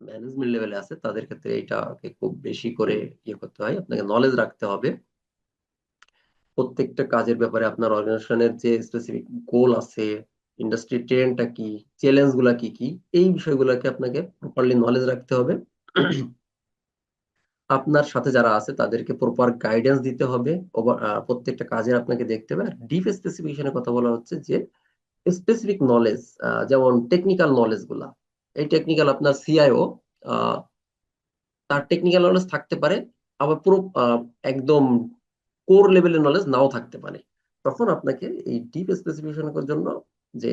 Management লেভেলে আছে, তাদের ক্ষেত্রে এটাকে খুব বেশি করে ইয়ে করতে হয়, আপনাকে নলেজ রাখতে হবে। প্রত্যেকটা কাজের ব্যাপারে আপনার অর্গানাইজেশনের যে স্পেসিফিক গোল আছে ইন্ডাস্ট্রি ট্রেন্ডটা কি চ্যালেঞ্জগুলা কি কি, এই বিষয়গুলোকে আপনাকে প্রপারলি নলেজ রাখতে হবে। আপনার সাথে যারা আছে, তাদেরকে প্রপার গাইডেন্স দিতে হবে। প্রত্যেকটা কাজে আপনাকে দেখতে হবে। আর ডিপ স্পেসিফিকেশনের কথা বলা হচ্ছে যে স্পেসিফিক নলেজ যেমন টেকনিক্যাল নলেজগুলা এই টেকনিক্যাল আপনার সিআইও তার টেকনিক্যাল নলেজ থাকতে পারে, আবার পুরো একদম কোর লেভেলের নলেজ নাও থাকতে পারে। তখন আপনাকে এই ডিপ স্পেসিফিকেশনের জন্য যে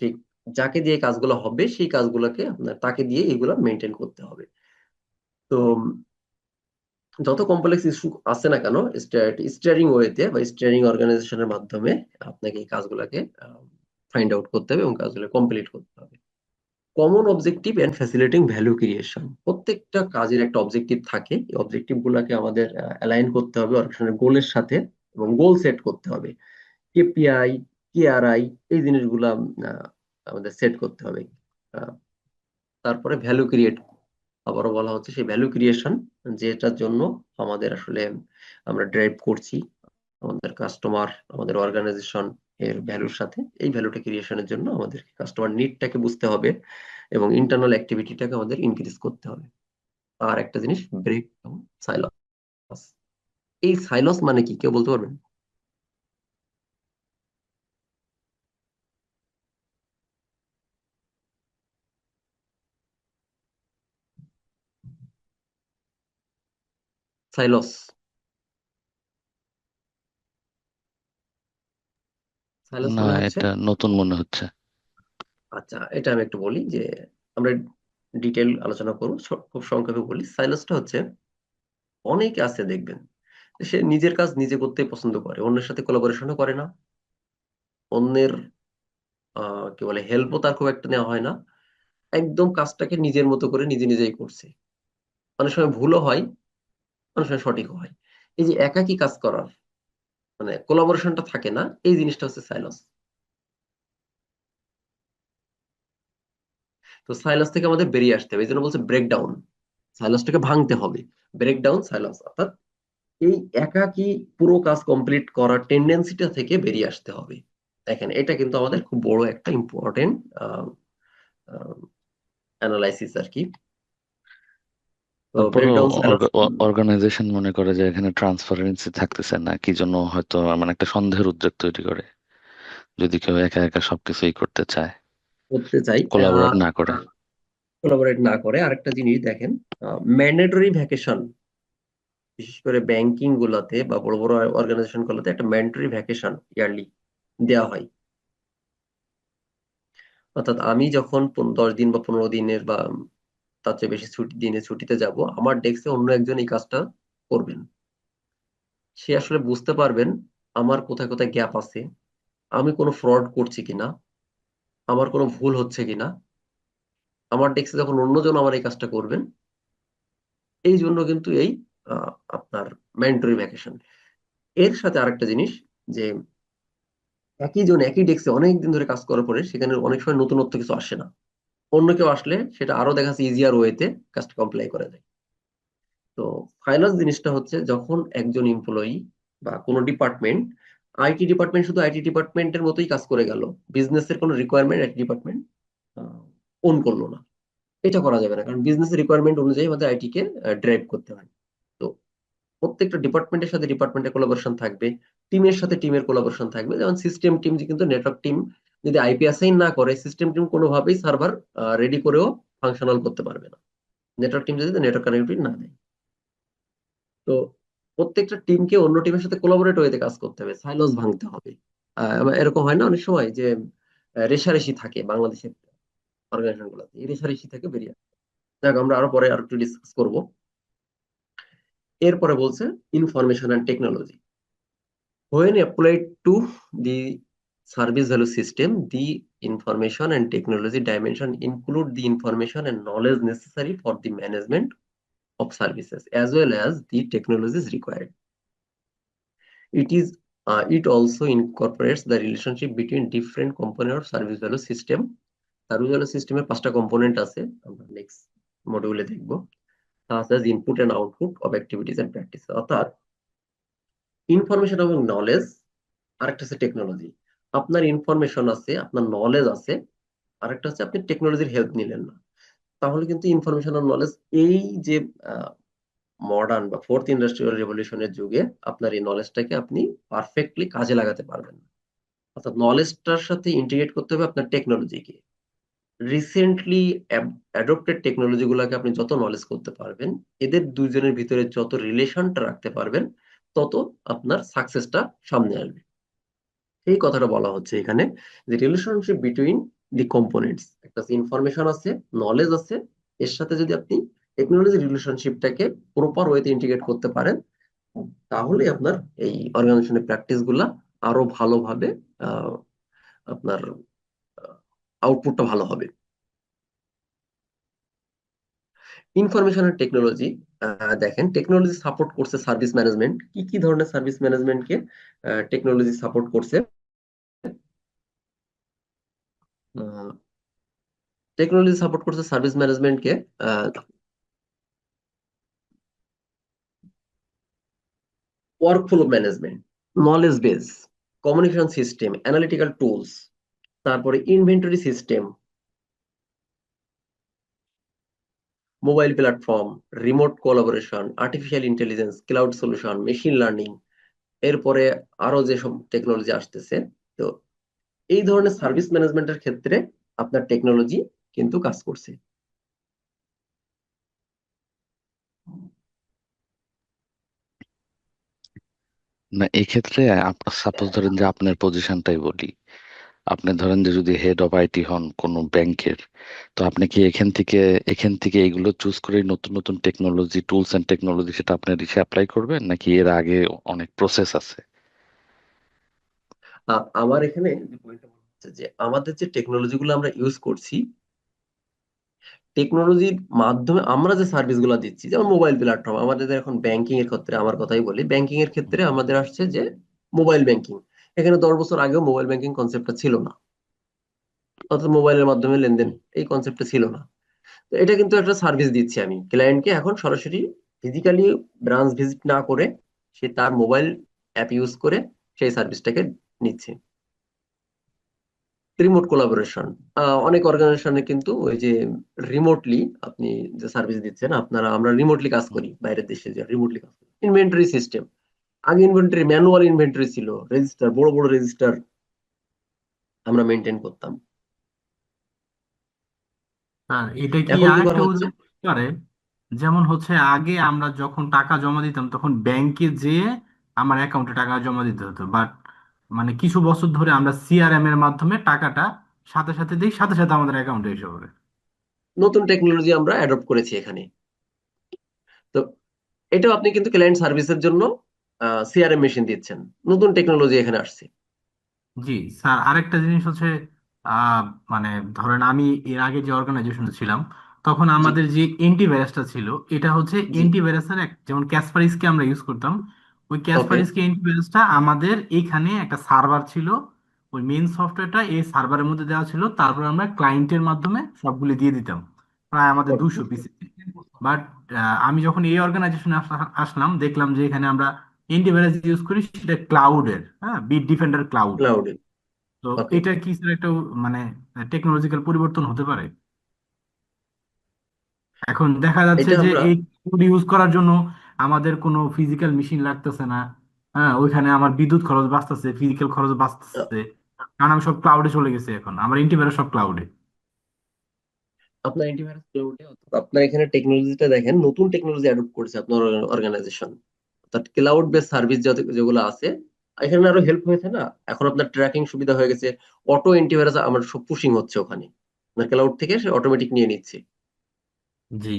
ঠিক যাকে দিয়ে কাজগুলো হবে, সেই কাজগুলোকে আপনার তাকে দিয়ে এগুলো মেনটেন করতে হবে। তো যত কমপ্লেক্স ইস্যু আছে না কেন স্টিয়ারিং ওয়েতে বা স্টিয়ারিং অর্গানাইজেশনের মাধ্যমে আপনাকে এই কাজগুলোকে ফাইন্ড আউট করতে হবে এবং কাজগুলো কমপ্লিট করতে হবে। Common objective and facilitating value creation প্রত্যেকটা কাজের একটা অবজেক্টিভ থাকে। এই অবজেক্টিভ গুলাকে আমাদের অ্যালাইন করতে হবে অর্গানাইজেশনের গোলের সাথে এবং গোল সেট করতে হবে। কেপিআই কেআরআই এই জিনিসগুলা আমাদের সেট করতে হবে। তারপরে ভ্যালু ক্রিয়েট আবারও বলা হচ্ছে সেই ভ্যালু ক্রিয়েশন যেটার জন্য আমাদের আসলে আমরা ড্রাইভ করছি আমাদের কাস্টমার আমাদের অর্গানাইজেশন এর ভ্যালুর সাথে। এই ভ্যালুটা ক্রিয়েশনের জন্য আমাদের কাস্টমার নিডটাকে বুঝতে হবে। এবং ইন্টারনাল অ্যাক্টিভিটিটাকে আমাদের ইনক্রিজ করতে হবে। আর একটা জিনিস ব্রেক সাইলস এই সাইলস মানে কি? কেউ বলতে পারবেন? সাইলস সাইলস না এটা নতুন মনে হচ্ছে। আচ্ছা এটা আমি একটু বলি যে আমরা ডিটেল আলোচনা করব খুব সংক্ষেপে বলি। সাইলাসটা হচ্ছে, অনেকে আছে দেখবেন, সে নিজের কাজ নিজে করতে পছন্দ করে, অন্যের সাথে কোলাবোরেশনও করে না। অন্যের কি বলে হেল্পও তার খুব একটা নেওয়া হয় না। একদম কাজটাকে নিজের মতো করে নিজে নিজেই করছে। অনেক সময় ভুলও হয়, অনেক সময় সঠিকও হয়। এই যে একাকি কাজ করার মানে কোলাবোরেশনটা থাকে না, এই জিনিসটা হচ্ছে সাইলাস তো সাইলাস থেকে আমাদের বেরিয়ে আসতে হবে এই জন্য বলছে ব্রেকডাউন সাইলাসটাকে ভাঙতে হবে। ব্রেকডাউন সাইলাস অর্থাৎ এই একাকি পুরো কাজ কমপ্লিট করার টেন্ডেন্সিটা থেকে বেরিয়ে আসতে হবে। দেখেন এটা কিন্তু আমাদের খুব বড় একটা ইম্পর্টেন্ট অ্যানালাইসিস আর কি। অর্গানাইজেশন মনে করে যে এখানে ট্রান্সপারেন্সি থাকতেছে না কি জন্য হয়তো মানে একটা সন্দেহের উদ্যোগ তৈরি করে যদি কেউ একা একা সবকিছুই করতে চায়। করতে চাই কোলাবোরেট না করে। কোলাবোরেট না করে। আরেকটা জিনিস দেখেন ম্যান্ডেটরি ভ্যাকেশন বিশেষ করে ব্যাংকিং গুলাতে বা বড় বড় অর্গানাইজেশন গুলোতে একটা ম্যান্ডেটরি ভ্যাকেশন ইয়ারলি দেওয়া হয়। অর্থাৎ আমি যখন দশ দিন বা পনেরো দিনের বা তার চেয়ে বেশি ছুটি দিনে ছুটিতে যাব আমার ডেস্কে অন্য একজন এই কাজটা করবেন। সে আসলে বুঝতে পারবেন আমার কোথায় কোথায় গ্যাপ আছে আমি কোনো ফ্রড করছি কিনা। আমার কোনো ভুল হচ্ছে কিনা? আমার ডেস্কে যখন অন্যজন আমার এই কাজটা করবেন, এই জন্য কিন্তু এই আপনার ম্যান্ডটরি ভ্যাকেশন এর সাথে আরেকটা জিনিস যে, একই জন একই ডেস্কে অনেকদিন ধরে কাজ করার পরে সেখানে অনেক সময় নতুনত্ব কিছু আসে না। অন্য কেউ আসলে সেটা আরও দেখা যাচ্ছে ইজিয়ার ওয়েতে কাজটা কমপ্লাই করা যায় তো ফাইনাল জিনিসটা হচ্ছে যখন একজন এমপ্লয়ি বা কোনো ডিপার্টমেন্ট আইটি ডিপার্টমেন্ট শুধু আইটি ডিপার্টমেন্টের মতোই কাজ করে গেল। বিজনেসের কোনো রিকোয়ারমেন্ট আইটি ডিপার্টমেন্ট ওন করল না। এটা করা যাবে না, কারণ বিজনেসের রিকোয়ারমেন্ট অনুযায়ী আমাদের আইটি কে ড্রাইভ করতে হয়। তো প্রত্যেকটা ডিপার্টমেন্টের সাথে ডিপার্টমেন্টের কোলাবোরেশন থাকবে টিমের সাথে টিমের কোলাবোরেশন থাকবে। যেমন সিস্টেম টিম কিন্তু নেটওয়ার্ক টিম যদি আইপি অ্যাসাইন না করে সিস্টেম টিম কোনোভাবেই সার্ভার রেডি করেও ফাংশনাল করতে পারবে না। নেটওয়ার্ক টিম যদি নেটওয়ার্ক কানেক্টিভিটি না দেয়। তো প্রত্যেকটা টিমকে অন্য টিমের সাথে কোলাবোরেট হয়ে কাজ করতে হবে সাইলস ভাঙতে হবে। এরকম হয় না অনেক সময় যে রেশারেশি থাকে বাংলাদেশের অর্গানাইজেশন গুলোতে। এই রেশারেশি থেকে বেরিয়ে দেখ আমরা আরও পরে আরও একটু ডিসকাস করব। এরপরে বলছে information and technology when applied to the service value system, the information and technology dimension include the information and knowledge necessary for the management of services as well as the technologies required. It is uh, it also incorporates the relationship between different component of service value system. Value system এর পাঁচটা component আছে আমরা next মডিউলে দেখব such input and output of activities and practice অর্থাৎ information এবং knowledge আরেকটা হচ্ছে টেকনোলজি আপনার ইনফরমেশন আছে আপনার নলেজ আছে আরেকটা হচ্ছে আপনি টেকনোলজির হেল্প নিলেন না তাহলে কিন্তু ইনফরমেশন আর নলেজ এই যে মডার্ন বা ফোর্থ ইন্ডাস্ট্রিয়াল রেভলিউশনের যুগে আপনার এই নলেজটাকে আপনি পারফেক্টলি কাজে লাগাতে পারবেন না। অর্থাৎ নলেজটার সাথে ইন্টিগ্রেট করতে হবে আপনার টেকনোলজিকে রিসেন্টলি অ্যাডপ্টেড টেকনোলজি গুলাকে আপনি যত নলেজ করতে পারবেন, এদের দুইজনের ভিতরে যত রিলেশনটা রাখতে পারবেন, তত আপনার সাকসেসটা সামনে আসবে। এই কথাটা বলা হচ্ছে এখানে যে রিলেশনশিপ বিটুইন দি কম্পোনেন্টস একটা ইনফরমেশন আছে নলেজ আছে, এর সাথে যদি আপনি টেকনোলজি রিলেশনশিপটাকে প্রপার ওয়েতে ইন্টিগ্রেট করতে পারেন, তাহলে আপনার এই অর্গানাইজেশনের প্র্যাকটিসগুলা আরও ভালোভাবে আপনার আউটপুটটা ভালো হবে। ইনফরমেশন এন্ড টেকনোলজি দেখেন টেকনোলজি সাপোর্ট করছে সার্ভিস ম্যানেজমেন্ট কি কি ধরনের সার্ভিস ম্যানেজমেন্টকে টেকনোলজি সাপোর্ট করছে? টেকনোলজি সাপোর্ট করছে service ম্যানেজমেন্টকে workflow management knowledge base communication system analytical tools তারপরে inventory system mobile platform remote collaboration artificial intelligence cloud solution machine learning এরপরে আরও যেসব টেকনোলজি আসতেছে, তো এই ধরনের সার্ভিস ম্যানেজমেন্টের ক্ষেত্রে আপনার টেকনোলজি কিন্তু কাজ করছে। না এক্ষেত্রে আপনার সাপোজ ধরেন যে আপনার পজিশনটাই বলি। আপনি ধরেন যে যদি হেড অফ আইটি হন কোনো ব্যাংকের তো আপনি কি এখান থেকে এখান থেকে এগুলো চুজ করে নতুন নতুন টেকনোলজি টুলস এন্ড টেকনোলজি সেটা আপনার ইসে অ্যাপ্লাই করবেন নাকি এর আগে অনেক প্রসেস আছে? আমার এখানে যে আমাদের যে টেকনোলজি গুলো আমরা ইউজ করছি টেকনোলজির মাধ্যমে আমরা যে সার্ভিসগুলো দিচ্ছি, যেমন মোবাইল প্ল্যাটফর্ম আমাদের এখন ব্যাংকিং এর ক্ষেত্রে আমার কথাই বলি ব্যাংকিং এর ক্ষেত্রে আমাদের আসছে যে মোবাইল ব্যাংকিং এখানে দশ বছর আগেও মোবাইল ব্যাংকিং কনসেপ্টটা ছিল না। অর্থাৎ মোবাইলের মাধ্যমে লেনদেন, এই কনসেপ্টটা ছিল না। তো এটা কিন্তু একটা সার্ভিস দিচ্ছি আমি। ক্লায়েন্টকে এখন সরাসরি ফিজিক্যালি ব্রাঞ্চ ভিজিট না করে সে তার মোবাইল অ্যাপ ইউজ করে সেই সার্ভিসটাকে নিচ্ছে। রিমোট কোলাবোরেশন অনেক অর্গানাইজেশনে কিন্তু ওই যে রিমোটলি আপনি যে সার্ভিস দিচ্ছেন আপনারা আমরা রিমোটলি কাজ করি বাইরের দেশে যে রিমোটলি কাজ করি। ইনভেন্টরি সিস্টেম আগে ইনভেন্টরি ম্যানুয়াল ইনভেন্টরি ছিল রেজিস্টার বড় বড় রেজিস্টার আমরা মেনটেন করতাম। স্যার এটা কি করা যেমন হচ্ছে আগে আমরা যখন টাকা জমা দিতাম তখন ব্যাংকে যেয়ে আমার অ্যাকাউন্টে টাকা জমা দিতে হতো। বাট মানে কিছু বছর ধরে আমরা সিআরএম এর মাধ্যমে টাকাটা সাথে সাথে দিই সাথে সাথে আমাদের অ্যাকাউন্টে এসে পড়ে। নতুন টেকনোলজি আমরা অ্যাডপ্ট করেছি এখানে। তো এটাও আপনি কিন্তু ক্লায়েন্ট সার্ভিসের জন্য সিআরএম মেশিন দিচ্ছেন। নতুন টেকনোলজি এখানে আসছে। জি স্যার আরেকটা জিনিস হচ্ছে আহ মানে ধরেন আমি এর আগে যে অর্গানাইজেশনে ছিলাম তখন আমাদের যে অ্যান্টিভাইরাসটা ছিল এটা হচ্ছে অ্যান্টিভাইরাসের এক যেমন ক্যাসপারিসকে আমরা ইউজ করতাম ওই ক্যাসপারিসকে অ্যান্টিভাইরাসটা আমাদের এইখানে একটা সার্ভার ছিল। ওই মেইন সফটওয়্যারটা এই সার্ভারের মধ্যে দেওয়া ছিল। তারপর আমরা ক্লায়েন্টের মাধ্যমে সবগুলি দিয়ে দিতাম। প্রায় আমাদের দুশো পিসি বাট আমি যখন এই অর্গানাইজেশনে আসলাম দেখলাম যে এখানে আমরা অ্যান্টিভাইরাস ইউজ করি সেটা ক্লাউডের হ্যাঁ বিট ডিফেন্ডার ক্লাউড ক্লাউডে তো এটা কি স্যার একটা মানে টেকনোলজিক্যাল পরিবর্তন হতে পারে? এখন দেখা যাচ্ছে এটা যে আমরা এই ক্লাউড ইউজ করার জন্য আমাদের কোনো ফিজিক্যাল মেশিন লাগতেছে না। হ্যাঁ ওইখানে আমার বিদ্যুৎ খরচ বাঁচতেছে ফিজিক্যাল খরচ বাঁচতেছে। কারণ আমি সব ক্লাউডে চলে গেছি এখন। আমার ইন্টিভাইরাস সব ক্লাউডে আপনার অ্যান্টিভাইরাস ক্লাউডে আপনার এখানে টেকনোলজিটা দেখেন নতুন টেকনোলজি অ্যাডপ্ট করেছে আপনার অর্গানাইজেশন অর্থাৎ ক্লাউড বেস সার্ভিস যেগুলো আছে এখানে আরও হেল্প হয়েছে না? এখন আপনার ট্র্যাকিং সুবিধা হয়ে গেছে অটো অ্যান্টিভাইরাস আমার সব পুশিং হচ্ছে ওখানে। আপনার ক্লাউড থেকে সে অটোমেটিক নিয়ে নিচ্ছে। জি।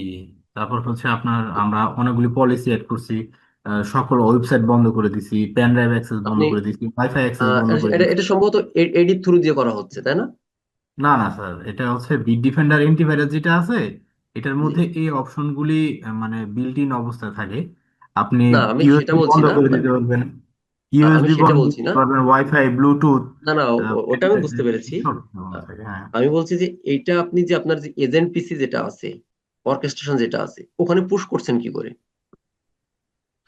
তারপর হচ্ছে আপনার আমরা অনেকগুলি পলিসি এড করছি সকল ওয়েবসাইট বন্ধ করে দিছি পেন ড্রাইভ অ্যাক্সেস বন্ধ আপনি করে দিছি ওয়াইফাই অ্যাক্সেস বন্ধ করে এটা দিছি। এটা সম্ভবত এডিট থ্রু দিয়ে করা হচ্ছে তাই না? না না স্যার এটা হচ্ছে বিট ডিফেন্ডার অ্যান্টিভাইরাস যেটা আছে এটার মধ্যে এই অপশনগুলি মানে বিল্ট ইন অবস্থায় থাকে। আপনি না আমি সেটা ইউএসবি বলছি বন্ধ না। করে দিতে পারবেন। আমি ইউএসবি সেটা বন্ধ বলছি করতে না। পারবেন ওয়াইফাই ব্লুটুথ না না ওটা আমি বুঝতে পেরেছি। হ্যাঁ। আমি বলছি যে এইটা আপনি যে আপনার যে এজেন্ট পিসি যেটা আছে অর্কেস্ট্রেশন যেটা আছে ওখানে পুশ করছেন কি করে?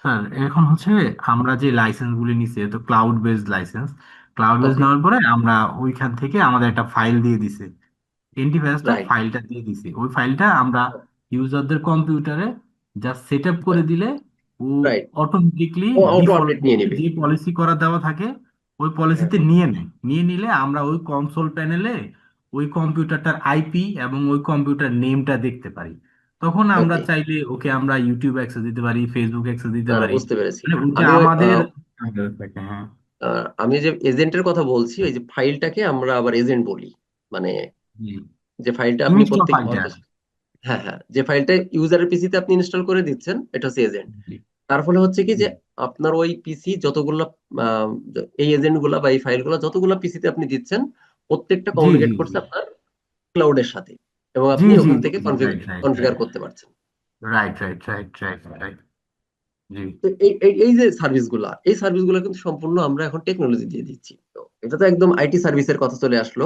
স্যার এখন হচ্ছে আমরা যে লাইসেন্স গুলি নিছি তো cloud based license cloud based নেওয়ার পরে আমরা ওইখান থেকে আমাদের একটা ফাইল দিয়ে দিছে। এন্টিভাইরাসটা ফাইলটা দিয়ে দিছে। ওই ফাইলটা আমরা ইউজারদের কম্পিউটারে জাস্ট সেট আপ করে দিলে ও রাইট অটোমেটিকলি ও ডিফল্ট নিয়ে নেবে। যে পলিসি করা দেওয়া থাকে ওই হ্যাঁ পলিসিতে নিয়ে নেয়। নিয়ে নিলে আমরা ওই কনসোল প্যানেলে ওই কম্পিউটারটার আইপি এবং ওই কম্পিউটার নেমটা দেখতে পারি। তখন আমরা ওকে চাইলে ওকে আমরা ইউটিউব অ্যাক্সেস দিতে পারি ফেসবুক অ্যাক্সেস দিতে না, পারি। বুঝতে পেরেছি। মানে ওটা আমি আমাদের হ্যাঁ। আহ, আমি যে এজেন্টের কথা বলছি ওই যে ফাইলটাকে আমরা আবার এজেন্ট বলি। মানে জি যে ফাইলটা আপনি ইনস্টল প্রত্যেক হ্যাঁ হ্যাঁ। যে ফাইলটা ইউজারের পিসিতে আপনি ইনস্টল করে দিচ্ছেন এটা হচ্ছে এজেন্ট জি। তার ফলে হচ্ছে কি যে আপনার ওই পিসি যতগুলো আহ, এই এজেন্টগুলা বা এই ফাইলগুলো যতগুলো পিসিতে আপনি দিচ্ছেন প্রত্যেকটা জি কমিউনিকেট জি করছে আপনার ক্লাউডের সাথে। এবং আপনি ওখান থেকে কনফিগার করতে পারছেন। Right right right right right এই যে সার্ভিসগুলা এই সার্ভিসগুলা কিন্তু সম্পূর্ণ আমরা এখন টেকনোলজি দিয়ে দিচ্ছি। তো এটা তো একদম আইটি সার্ভিসের কথা চলে আসলো।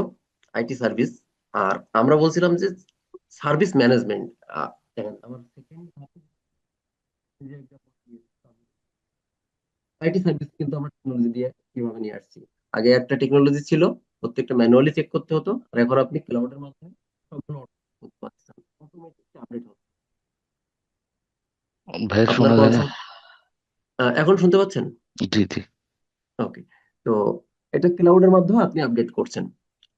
আইটি সার্ভিস আর আমরা বলছিলাম যে সার্ভিস ম্যানেজমেন্ট দেখেন আমার সেকেন্ড আইটি সার্ভিস কিন্তু আমরা টেকনোলজি দিয়ে কীভাবে নিয়ে আসছি? আগে একটা টেকনোলজি ছিল প্রত্যেকটা ম্যানুয়ালি চেক করতে হতো। আর এখন আপনি ক্লাউডের মাধ্যমে সবগুলো ভাই শোনা যায় এখন শুনতে পাচ্ছেন? জি জি। ওকে তো এটা ক্লাউডের মাধ্যমে আপনি আপডেট করছেন।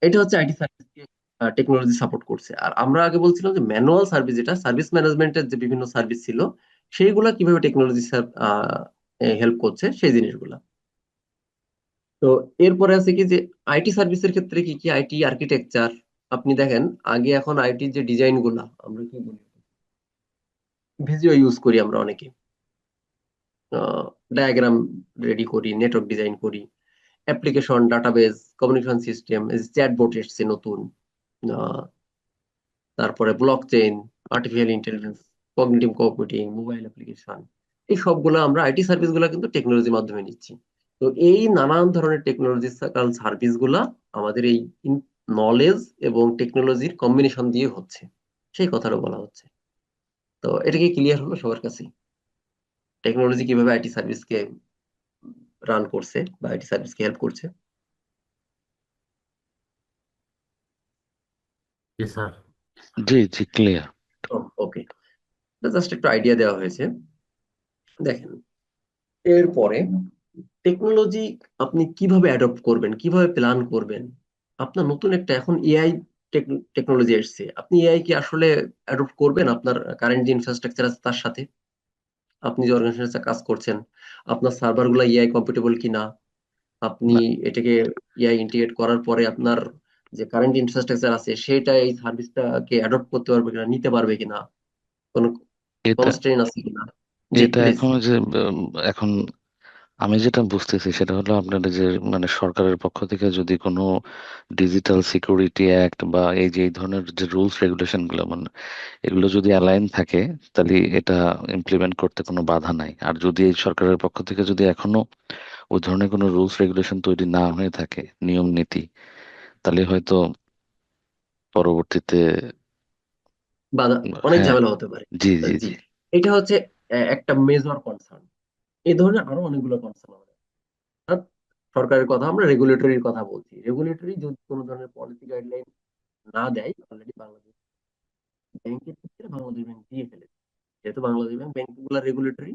এটা হচ্ছে আইটি সার্ভিসকে টেকনোলজি সাপোর্ট করছে। আর আমরা আগে বলছিলাম যে ম্যানুয়াল সার্ভিস যেটা সার্ভিস ম্যানেজমেন্টের যে বিভিন্ন সার্ভিস ছিল সেইগুলা কীভাবে টেকনোলজি হেল্প করছে সেই জিনিসগুলা। তো এরপরে আছে কি যে আইটি সার্ভিসের ক্ষেত্রে কি কি আইটি আর্কিটেকচার আপনি দেখেন, আগে এখন আইটির যে ডিজাইনগুলা আমরা কি বলি? ভিজিও ইউজ করি আমরা অনেকে। ডায়াগ্রাম রেডি করি নেটওয়ার্ক ডিজাইন করি application database communication system chatbot এসছে নতুন তারপরে blockchain artificial intelligence cognitive computing mobile application এই সবগুলো আমরা আইটি সার্ভিসগুলা কিন্তু টেকনোলজির মাধ্যমে নিচ্ছি। তো এই নানান ধরনের টেকনোলজিক্যাল সার্ভিসগুলা আমাদের এই নলেজ এবং টেকনোলজির কম্বিনেশন দিয়ে হচ্ছে। সেই কথাটা বলা হচ্ছে। তো এটা কি ক্লিয়ার হলো সবার কাছে টেকনোলজি কীভাবে আইটি সার্ভিসকে রান করছে বা আইটি সার্ভিসকে হেল্প করছে? জি জি জি ক্লিয়ার ওকে জাস্ট একটু আইডিয়া দেওয়া হয়েছে। দেখেন এরপরে টেকনোলজি আপনি কীভাবে অ্যাডপ্ট করবেন কীভাবে প্ল্যান করবেন আপনার নতুন একটা এখন এআই টেকনোলজি এসছে আপনি এআই কি আসলে অ্যাডপ্ট করবেন আপনার কারেন্ট যে ইনফ্রাস্ট্রাকচার আছে তার সাথে? আপনি যে অর্গানাইজেশনে কাজ করছেন আপনার সার্ভারগুলা এআই কম্পিটেবল কিনা? আপনি এটাকে এআই ইন্টিগ্রেট করার পরে আপনার যে কারেন্ট ইনফ্রাস্ট্রাকচার আছে সেটা এই সার্ভিসটাকে অ্যাডপ্ট করতে পারবে কিনা নিতে পারবে কিনা? কোনো কনস্ট্রেন আছে কিনা? এটা এখন যে এখন আমি যেটা বুঝতেছি সেটা হলো আপনাদের যে মানে সরকারের পক্ষ থেকে যদি কোনো ডিজিটাল সিকিউরিটি অ্যাক্ট বা এই যে এই ধরনের যে রুলস রেগুলেশনগুলো মানে এগুলো যদি অ্যালাইন থাকে তাহলে এটা ইমপ্লিমেন্ট করতে কোনো বাধা নাই। আর যদি এই সরকারের পক্ষ থেকে যদি এখনও ওই ধরনের কোনো রুলস রেগুলেশন তৈরি না হয়ে থাকে নিয়ম নীতি তাহলে হয়তো পরবর্তীতে বাধা অনেক হ্যাঁ ঝামেলা হতে পারে। জি জি জি। জি। এটা হচ্ছে একটা মেজর কনসার্ন এই ধরনের আরও অনেকগুলো কনসার্ন আমাদের। অর্থাৎ সরকারের কথা আমরা রেগুলেটরির কথা বলছি। রেগুলেটরি যদি কোনো ধরনের পলিসি গাইডলাইন না দেয় অলরেডি বাংলাদেশ ব্যাংকের ক্ষেত্রে বাংলাদেশ ব্যাংক দিয়ে ফেলেছে। যেহেতু বাংলাদেশ ব্যাংক ব্যাংকগুলো রেগুলেটরি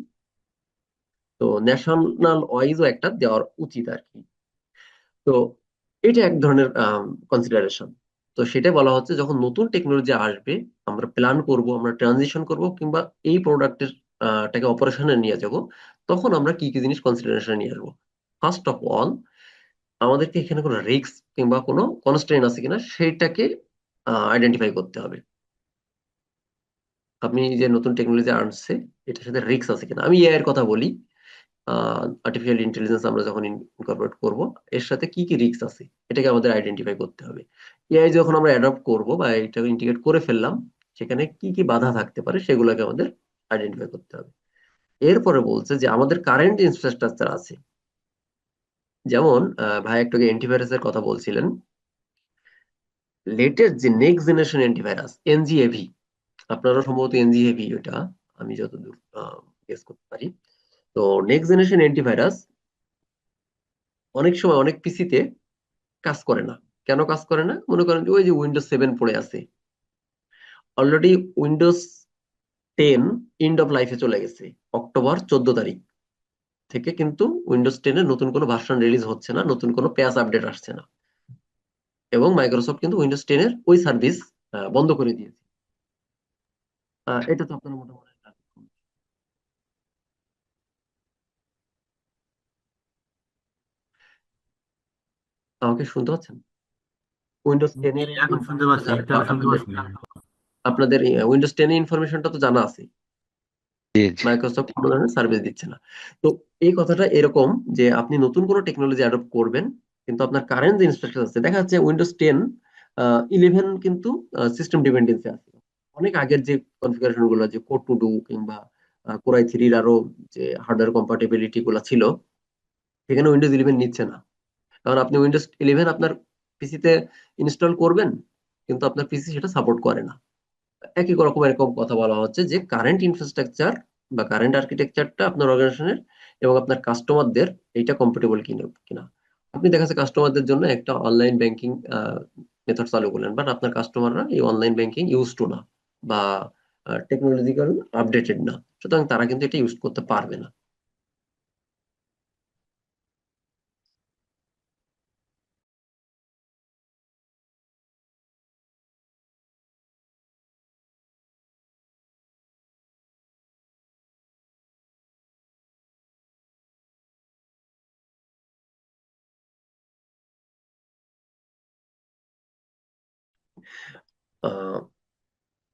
তো ন্যাশনাল ওয়াইজও একটা দেওয়ার উচিত আর কি। তো এটা এক ধরনের কনসিডারেশন তো সেটা বলা হচ্ছে যখন নতুন টেকনোলজি আসবে, আমরা প্ল্যান করব, আমরা ট্রানজিশন করব, কিংবা এই প্রোডাক্টের টাকে অপারেশনে নিয়ে যাব। তখন আমরা কি কি জিনিস কনসিডারেশনে নিয়ে আসব? ফার্স্ট অফ অল আমাদেরকে এখানে কোনো রিস্ক কিংবা কোনো কনস্ট্রেন আছে কিনা সেটাকে আইডেন্টিফাই করতে হবে। আপনি যে নতুন টেকনোলজি আনছে, এটার সাথে রিস্ক আছে কিনা? আমি এআই এর কথা বলি। আর্টিফিশিয়াল ইন্টেলিজেন্স আমরা যখন ইনকর্পোরেট করব, এর সাথে কি কি রিস্ক আছে? এটাকে আমাদের আইডেন্টিফাই করতে হবে। এআই যখন আমরা অ্যাডপ্ট করব বা এটাকে ইন্টিগ্রেট করে ফেললাম, সেখানে কি কি বাধা থাকতে পারে, সেগুলোকে আমাদের আইডেন্টিফাই করতে হবে। এরপরে বলছে যে, আমাদের কারেন্ট ইনফ্রাস্ট্রাকচার আছে। যেমন ভাই একটু অ্যান্টিভাইরাসের কথা বলছিলেন। লেটেস্ট যে নেক্সট জেনারেশন অ্যান্টিভাইরাস এনজিএভি আপনারও সম্ভবত এনজি হেভি ওটা আমি যতদূর গেস করতে পারি। তো নেক্সট জেনারেশন অ্যান্টিভাইরাস অনেক সময় অনেক পিসিতে কাজ করে না। কেন কাজ করে না? মনে করেন যে ওই যে উইন্ডোজ সেভেন পড়ে আছে। Already Windows ten end of লাইফে চলে গেছে অক্টোবর চোদ্দ তারিখ থেকে কিন্তু উইন্ডোজ টেনের নতুন কোনো ভার্সন রিলিজ হচ্ছে না নতুন কোনো প্যাচ আপডেট আসছে না। এবং মাইক্রোসফট কিন্তু উইন্ডোজ টেনের ওই সার্ভিস বন্ধ করে দিয়েছে। এটা তো আপনার মোটামুটি আমাকে শুনতে পাচ্ছেন? উইন্ডোজ টেন এর এখন শুনতে পাচ্ছি আপনাদের উইন্ডোজ টেন এর ইনফরমেশনটা তো জানা আছে মাইক্রোসফট কোনো ধরনের সার্ভিস দিচ্ছে না। তো এই কথাটা এরকম যে আপনি নতুন কোনো টেকনোলজি অ্যাডপ্ট করবেন কিন্তু আপনার কারেন্ট যে ইনস্ট্রাকশন আছে দেখা যাচ্ছে উইন্ডোজ টেন ইলেভেন কিন্তু সিস্টেম ডিপেন্ডেন্সি আছে। অনেক আগের যে কনফিগারেশনগুলো যে কোড টু ডু কিংবা কোরাই থ্রির আরও যে হার্ডওয়্যার কম্পাটিবিলিটি গুলো ছিল সেখানে উইন্ডোজ ইলেভেন নিচ্ছে না। কারণ আপনি উইন্ডোজ ইলেভেন আপনার পিসিতে ইনস্টল করবেন কিন্তু আপনার পিসি সেটা সাপোর্ট করে না। একই রকম এরকম কথা বলা হচ্ছে যে কারেন্ট ইনফ্রাস্ট্রাকচার বা কারেন্ট আর্কিটেকচারটা আপনার অর্গানাইজেশনের এবং আপনার কাস্টমারদের এইটা কম্পিটেবল কিনা কিনা। আপনি দেখা যাচ্ছে কাস্টমারদের জন্য একটা অনলাইন ব্যাংকিং মেথড চালু করলেন বাট আপনার কাস্টমাররা এই অনলাইন ব্যাংকিং ইউজ টু না বা টেকনোলজিক্যাল আপডেটেড না। সুতরাং তারা কিন্তু এটা ইউজ করতে পারবে না।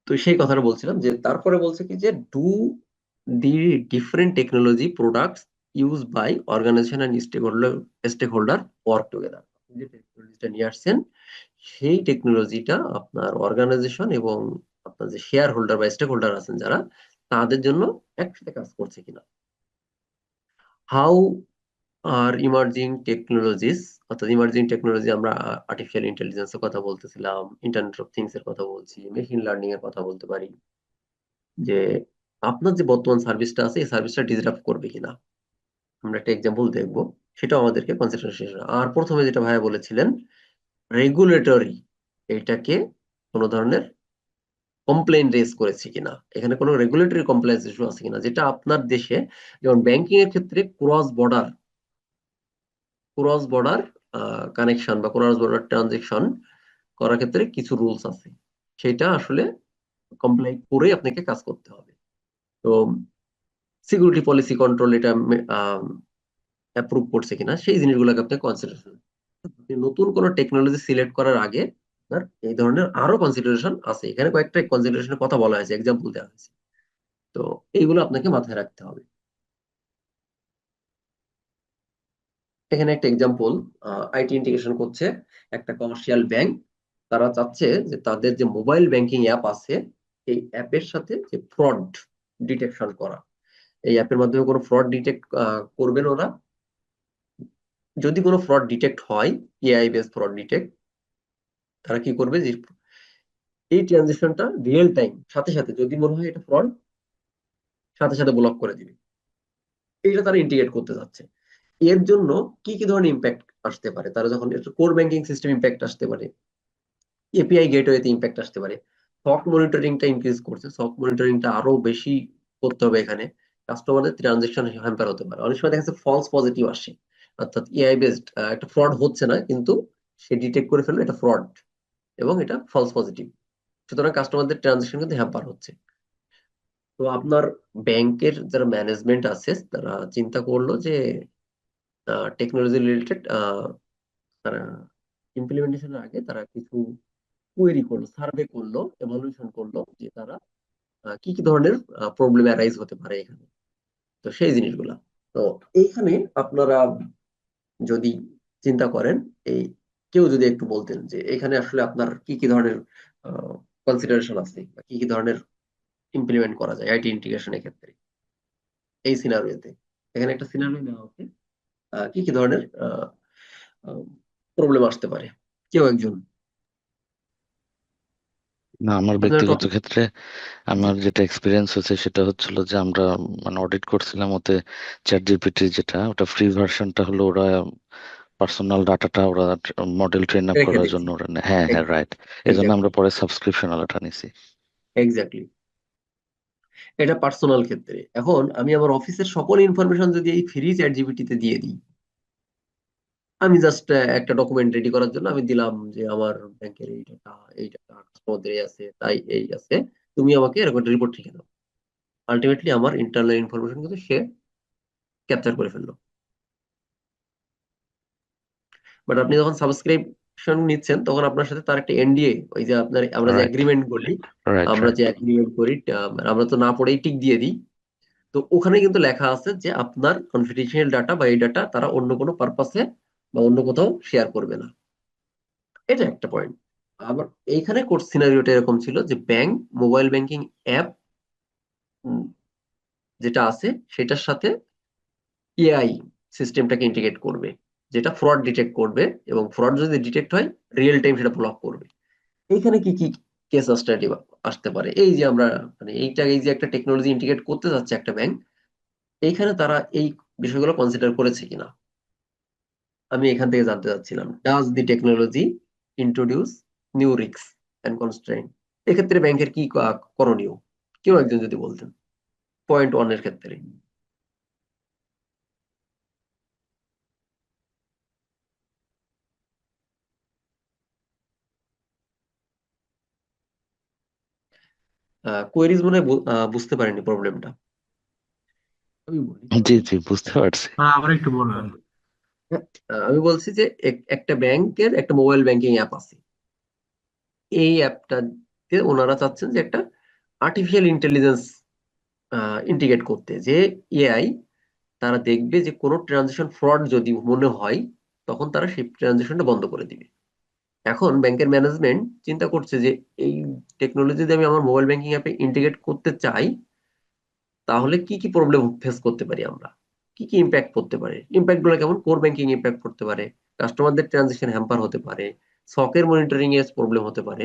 তো সেই কথাটা বলছিলাম যে তারপরে বলছে কি যে do the different technology products use by organisation and stakeholder stakeholder work together যে টেকনোলজিটা নিয়ে আসছেন, সেই টেকনোলজিটা আপনার অর্গানাইজেশন এবং আপনার যে শেয়ার হোল্ডার বা স্টেক হোল্ডার আছেন যারা, তাদের জন্য একসাথে কাজ করছে কিনা? হাউ আর ইমার্জিং টেকনোলজিস অর্থাৎ ইমার্জিং টেকনোলজি আমরা আর্টিফিশিয়াল ইন্টেলিজেন্সের কথা বলতেছিলাম ইন্টারনেট অফ থিংস এর কথা বলছি মেশিন লার্নিং এর কথা বলতে পারি। যে আপনার যে বর্তমান সার্ভিসটা আছে, এই সার্ভিসটা ডিসরাপ্ট করবে কিনা? আমরা একটা এক্সাম্পল দেখব, সেটাও আমাদেরকে কনসিডারেশন আর প্রথমে যেটা ভাইয়া বলেছিলেন রেগুলেটরি এটাকে কোনো ধরনের কমপ্লেইন রেজ করেছে কিনা? এখানে কোনো রেগুলেটরি কমপ্লেন্স ইস্যু আছে কিনা? যেটা আপনার দেশে, যেমন ব্যাংকিং এর ক্ষেত্রে cross border cross border connection বা ক্রস বর্ডার ট্রানজেকশন করার ক্ষেত্রে কিছু রুলস আছে। সেটা আসলে কমপ্লাই করে আপনাকে কাজ করতে হবে। তো সিকিউরিটি পলিসি কন্ট্রোল এটা অ্যাপ্রুভ করছে কিনা, সেই জিনিসগুলোকে আপনি কনসিডারেশন আপনি নতুন কোনো টেকনোলজি সিলেক্ট করার আগে আপনার এই ধরনের আরও কনসিডারেশন আছে। এখানে কয়েকটা কনসিডারেশনের কথা বলা হয়েছে এক্সাম্পল দেওয়া হয়েছে। তো এইগুলো আপনাকে মাথায় রাখতে হবে। এখানে একটা এক্সাম্পল আইটি ইন্টিগ্রেশন করছে একটা কমার্শিয়াল ব্যাংক তারা চাচ্ছে যে তাদের যে মোবাইল ব্যাংকিং অ্যাপ আছে, এই অ্যাপের সাথে যে ফ্রড ডিটেকশন করা। এই অ্যাপের মাধ্যমে কোনো ফ্রড ডিটেক্ট করবেন ওরা। যদি কোনো ফ্রড ডিটেক্ট হয় এআই বেস ফ্রড ডিটেক্ট তারা কি করবে যে এই ট্রানজেকশনটা রিয়েল টাইম সাথে সাথে, যদি মনে হয় এটা ফ্রড সাথে সাথে ব্লক করে দিবে। এইটা তারা ইন্টিগ্রেট করতে যাচ্ছে। এর জন্য কি কি ধরনের ইম্প্যাক্ট আসতে পারে? তারা যখন কোর ব্যাংকিং সিস্টেম ইম্প্যাক্ট আসতে পারে এপিআই গেটওয়েতে ইম্প্যাক্ট আসতে পারে সক মনিটরিংটা ইনক্রিজ করছে সক মনিটরিংটা আরও বেশি করতে হবে এখানে। কাস্টমারদের ট্রানজেকশন হ্যাম্পার হতে পারে। অনেক সময় দেখা যাচ্ছে ফলস পজিটিভ আসে। অর্থাৎ এআই বেসড একটা ফ্রড হচ্ছে না, কিন্তু সে ডিটেক্ট করে ফেলল এটা ফ্রড এবং এটা ফলস পজিটিভ সুতরাং কাস্টমারদের ট্রানজেকশন কিন্তু হ্যাম্পার হচ্ছে। তো আপনার ব্যাংকের যারা ম্যানেজমেন্ট আছে, তারা চিন্তা করল যে টেকনোলজি রিলেটেড তারা ইমপ্লিমেন্টেশনের আগে তারা কিছু কোয়েরি করল সার্ভে করল এভালুয়েশন করল যে তারা কি কি ধরনের প্রবলেম অ্যারাইজ হতে পারে এখানে। তো সেই জিনিসগুলা। তো এইখানে আপনারা যদি চিন্তা করেন, এই কেউ যদি একটু বলতেন যে এখানে আসলে আপনার কি কি ধরনের কনসিডারেশন আছে বা কি কি ধরনের ইমপ্লিমেন্ট করা যায় আইটি ইন্টিগ্রেশনের ক্ষেত্রে, এই সিনারিওতে এখানে একটা সিনারিও দেওয়া হচ্ছে। কি কি ধরনের প্রবলেম আসতে পারে? কেউ একজন। না আমার ব্যক্তিগত ক্ষেত্রে আমার যেটা এক্সপিরিয়েন্স হয়েছে সেটা হচ্ছিল যে আমরা মানে অডিট করছিলাম ওতে চ্যাট জিপিটি যেটা ওটা ফ্রি ভার্সনটা হলো ওরা পার্সোনাল ডাটাটা ওরা মডেল ট্রেন আপ করার জন্য ওরা নেয়। হ্যাঁ হ্যাঁ রাইট এই জন্য আমরা পরে সাবস্ক্রিপশন আলাদা নিছি। এক্স্যাক্টলি এটা পার্সোনাল ক্ষেত্রে। এখন আমি আমার অফিসের সকল ইনফরমেশন যদি এই ফ্রি চ্যাট জিপিটিতে দিয়ে দিই, আমি জাস্ট একটা ডকুমেন্ট রেডি করার জন্য আমি দিলাম যে আমার ব্যাংকের এই টাকা এই টাকা কাস্টমারদের আছে, তাই এই আছে, তুমি আমাকে এরকম একটা রিপোর্ট লিখে দাও। আলটিমেটলি আমার ইন্টারনাল ইনফরমেশন কিন্তু সে ক্যাপচার করে ফেলল। বাট আপনি যখন সাবস্ক্রিপশন নিচ্ছেন তখন আপনার সাথে তার একটা এনডিএ ওই যে আপনার আমরা যে এগ্রিমেন্ট বলি আমরা যে এগ্রিমেন্ট করি আমরা তো না পড়েই টিক দিয়ে দিই। তো ওখানে কিন্তু লেখা আছে যে আপনার কনফিডেন্সিয়াল ডাটা বা এই ডাটা তারা অন্য কোনো পারপাসে বা অন্য কোথাও শেয়ার করবে না। এটা একটা পয়েন্ট আবার এইখানে কোর্স সিনারিওটা এরকম ছিল যে ব্যাংক মোবাইল ব্যাংকিং অ্যাপ যেটা আছে সেটার সাথে এআই সিস্টেমটাকে ইন্টিগ্রেট করবে। যেটা ফ্রড ডিটেক্ট করবে এবং ফ্রড যদি ডিটেক্ট হয় রিয়েল টাইম সেটা ব্লক করবে। এইখানে কি কি কেস স্টাডি আসতে পারে? এই যে আমরা মানে এইটা, এই যে একটা টেকনোলজি ইন্টিগ্রেট করতে যাচ্ছে একটা ব্যাংক এইখানে তারা এই বিষয়গুলো কনসিডার করেছে কিনা? আমি এখান থেকে জানতে চাচ্ছিলাম। Does the technology introduce new risks and constrain এক্ষেত্রে ব্যাংকের কি করণীয়? কেউ একজন যদি বলতেন। পয়েন্ট ওয়ানের ক্ষেত্রে। কোয়েরিজ মনে বুঝতে পারেনি প্রবলেমটা জি জি বুঝতে পারছি। হ্যাঁ আবার একটু বলবেন আমি বলছি যে একটা ব্যাংকের একটা মোবাইল ব্যাংকিং অ্যাপ আছে। এই অ্যাপটাতে ওনারা চাচ্ছেন যে একটা আর্টিফিশিয়াল ইন্টেলিজেন্স ইন্টিগ্রেট করতে। যে এআই তারা দেখবে যে কোনো ট্রানজেকশন ফ্রড যদি মনে হয় তখন তারা সেই ট্রানজেকশনটা বন্ধ করে দিবে। এখন ব্যাংকের ম্যানেজমেন্ট চিন্তা করছে যে, এই টেকনোলজি যদি আমি আমার মোবাইল ব্যাংকিং অ্যাপে ইন্টিগ্রেট করতে চাই, তাহলে কি কি প্রবলেম ফেস করতে পারি আমরা? কি কি ইম্প্যাক্ট করতে পারে? ইম্প্যাক্টগুলো কেমন? কোর ব্যাংকিং ইম্প্যাক্ট করতে পারে কাস্টমারদের ট্রানজেকশন হ্যাম্পার হতে পারে সকের মনিটরিং এর প্রবলেম হতে পারে।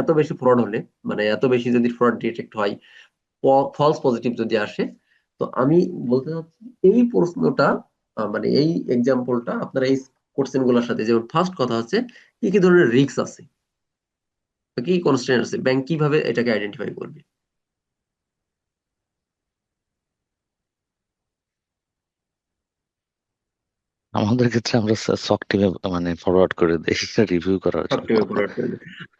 এত বেশি ফ্রড হলে মানে এত বেশি যদি ফ্রড ডিটেক্ট হয় ফলস পজিটিভ যদি আসে, তো আমি বলতে চাচ্ছি এই প্রশ্নটা মানে এই এক্সাম্পলটা আপনারা এই কোশ্চেনগুলোর সাথে। যেমন ফার্স্ট কথা হচ্ছে কি কি ধরনের রিস্ক আছে? কি কনস্ট্রেন্ট আছে? ব্যাংক কীভাবে এটাকে আইডেন্টিফাই করবে? আমাদের ক্ষেত্রে আমরা সক টিমে মানে ফরওয়ার্ড করে দিই রিভিউ করার জন্য।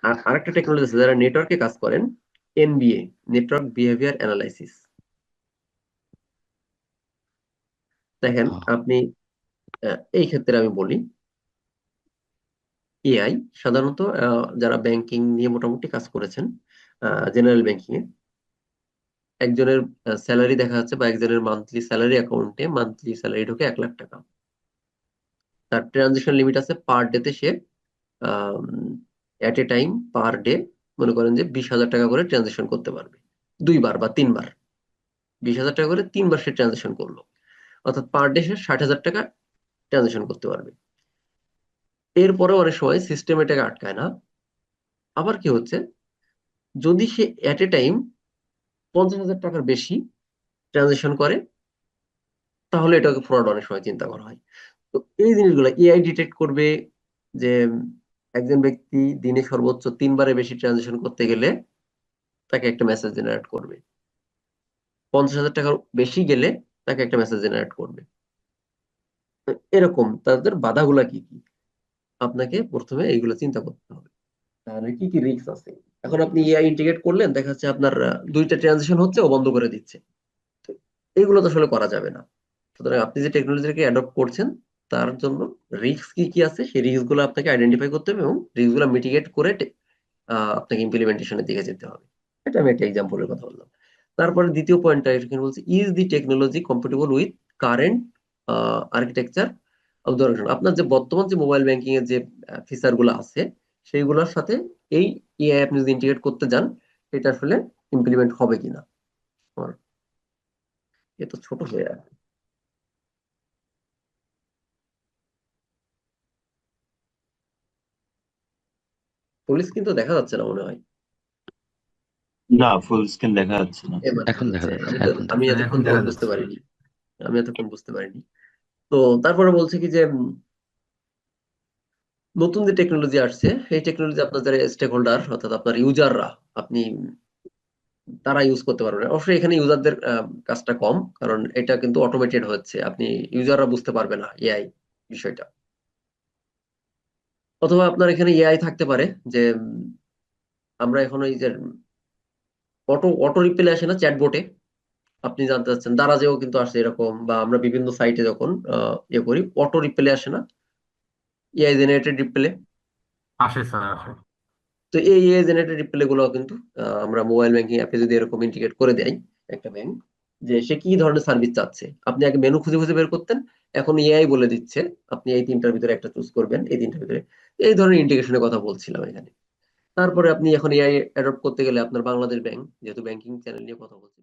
আর আরেকটা টেকনোলজি আছে যারা নেটওয়ার্কে কাজ করেন এনবিএ নেটওয়ার্ক বিহেভিয়ার অ্যানালাইসিস দেখেন। আপনি এই ক্ষেত্রে আমি বলি এআই সাধারণত যারা ব্যাংকিং নিয়ে মোটামুটি কাজ করেছেন জেনারেল ব্যাংকিং এ, একজনের স্যালারি দেখা যাচ্ছে বা একজনের মান্থলি স্যালারি অ্যাকাউন্টে মান্থলি স্যালারি ঢোকে এক লাখ টাকা। তার ট্রানজেকশন লিমিট আছে পার ডেতে সে এট এ টাইম পার ডে মনে করেন যে বিশ হাজার টাকা করে ট্রানজেকশন করতে পারবে। দুইবার বা তিনবার। বিশ হাজার টাকা করে তিনবার সে ট্রানজেকশন করল। অর্থাৎ পার ডে সে ষাট হাজার টাকা ট্রানজেকশন করতে পারবে। এরপরে অনেক সময় সিস্টেম এটাকে আটকায় না। আবার কি হচ্ছে? যদি সে অ্যাট এ টাইম পঞ্চাশ হাজার টাকার বেশি ট্রানজেকশন করে, তাহলে এটাকে ফ্রড অনেক সময় চিন্তা করা হয়। তো এই জিনিসগুলো এআই ডিটেক্ট করবে যে একজন ব্যক্তি দিনে সর্বোচ্চ তিনবারে বেশি ট্রানজেকশন করতে গেলে তাকে একটা মেসেজ জেনারেট করবে। পঞ্চাশ হাজার টাকার বেশি গেলে তাকে একটা মেসেজ জেনারেট করবে। এরকম, তাদের বাধাগুলা কি কি? আপনাকে প্রথমে এইগুলো চিন্তা করতে হবে। তাহলে কি কি রিস্ক আছে? এখন আপনি এআই ইন্টিগ্রেট করলেন, দেখা যাচ্ছে আপনার দুইটা ট্রানজেকশন হচ্ছে ও বন্ধ করে দিচ্ছে। তো এইগুলো তো আসলে করা যাবে না। সুতরাং আপনি যে টেকনোলজিটাকে অ্যাডপ্ট করছেন, তার জন্য রিস্ক কি কি আছে? সেই রিস্কগুলো আপনাকে আইডেন্টিফাই করতে হবে এবং রিস্কগুলো মিটিগেট করে আপনাকে ইমপ্লিমেন্টেশনের দিকে যেতে হবে। এটা আমি একটা এক্সাম্পলের কথা বললাম। তারপরে দ্বিতীয় পয়েন্টটা এখানে বলছি? Is the technology compatible with current architecture of the আপনার যে বর্তমান যে মোবাইল ব্যাংকিং এর যে ফিচারগুলো আছে সেইগুলোর সাথে এই এআই আপনি যদি ইন্টিগ্রেট করতে যান এটা আসলে ইমপ্লিমেন্ট হবে কিনা? এ তো ছোট হয়ে আছে। পুলিশ কিন্তু দেখা যাচ্ছে না মনে হয়। না ফুল স্ক্রিন দেখা যাচ্ছে না। এবার এখন দেখা যাচ্ছে আমি এখন বুঝতে পারিনি। আমি এতক্ষণ বুঝতে পারিনি। তো তারপরে বলছে কি যে নতুন যে টেকনোলজি আসছে এই টেকনোলজি আপনার যারা স্টেক হোল্ডার অর্থাৎ আপনার ইউজাররা আপনি, তারা ইউজ করতে পারবেন। অবশ্যই এখানে ইউজারদের কাজটা কম, কারণ এটা কিন্তু অটোমেটেড হচ্ছে। আপনি ইউজাররা বুঝতে পারবে না এআই বিষয়টা। অথবা আপনার এখানে এআই থাকতে পারে যে আমরা এখন ওই যে অটো অটো রিপ্লাই আসে না চ্যাটবোটে আপনি জানতে চাচ্ছেন দারাজেও কিন্তু আসে এরকম বা আমরা বিভিন্ন সাইটে যখন ইয়ে করি অটো রিপ্লে আসে না? এআই জেনারেটেড রিপ্লে আসে স্যার আসে। তো এই এআই জেনারেটেড রিপ্লে গুলো কিন্তু আমরা মোবাইল ব্যাংকিং অ্যাপে যদি এরকম ইন্টিগ্রেট করে দেয় একটা ব্যাংক যে সে কি ধরনের সার্ভিস চাচ্ছে? আপনি আগে মেনু খুঁজে খুঁজে বের করতেন এখন এআই বলে দিচ্ছে আপনি এই তিনটার ভিতরে একটা চুজ করবেন এই তিনটার ভিতরে। এই ধরনের ইন্টিগ্রেশনের কথা বলছিলাম এখানে। তারপরে আপনি এখন এআই অ্যাডপ্ট করতে গেলে আপনার বাংলাদেশ ব্যাংক যেহেতু ব্যাংকিং চ্যানেল নিয়ে কথা বলছি